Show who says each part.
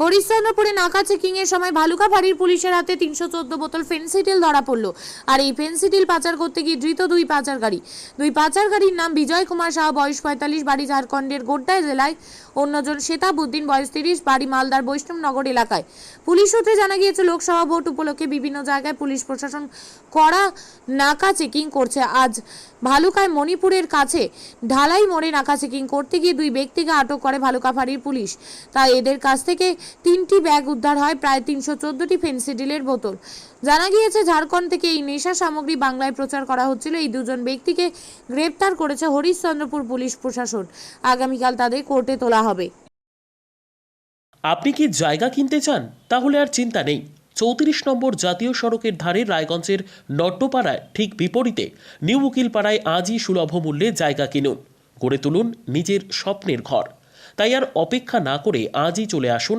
Speaker 1: হরিশ্চন্দ্রপুরে নাকা চেকিং এর সময় ভালুকা ফাঁড়ির পুলিশের হাতে তিনশো চোদ্দ বোতল ফেন্সিডিল ধরা পড়ল। আর এই ফেন্সিডিল পাচার করতে গিয়ে ধৃত দুই পাচারকারী। দুই পাচারকারীর নাম বিজয় কুমার শাহ বয়স পঁয়তাল্লিশ, বাড়ি ঝাড়খণ্ডের গোড্ডা জেলায়। অন্যজন শেতাবুদ্দিন বয়স তিরিশ, বাড়ি মালদার বৈষ্ণবনগর এলাকায়। পুলিশ সূত্রে জানা গিয়েছে, লোকসভা ভোট উপলক্ষে বিভিন্ন জায়গায় পুলিশ প্রশাসন কড়া নাকা চেকিং করছে। আজ ভালুকায় মণিপুরের কাছে ঢালাই মোড়ে নাকা চেকিং করতে গিয়ে দুই ব্যক্তিকে আটক করে ভালুকা ফাঁড়ির পুলিশ। তাই এদের কাছ থেকে তিনটি ব্যাগ উদ্ধার হয় প্রায় তিনশো চোদ্দটি ফেন্সিডিলের বোতল। জানা গিয়েছে, ঝাড়খণ্ড থেকে এই নেশা সামগ্রী বাংলায় প্রচার করা হচ্ছিল। এই দুজন ব্যক্তিকে গ্রেপ্তার করেছে হরিশ্চন্দ্রপুর পুলিশ প্রশাসন। আগামীকাল তাদের কোর্টে তোলা হবে।
Speaker 2: আপনি কি জায়গা কিনতে চান? তাহলে আর চিন্তা নেই। চৌত্রিশ নম্বর জাতীয় সড়কের ধারে রায়গঞ্জের নট্টপাড়ায় ঠিক বিপরীতে নিউ উকিলপাড়ায় আজই সুলভ মূল্যে জায়গা কিনুন। গড়ে তুলুন নিজের স্বপ্নের ঘর। তাই আর অপেক্ষা না করে আজই চলে আসুন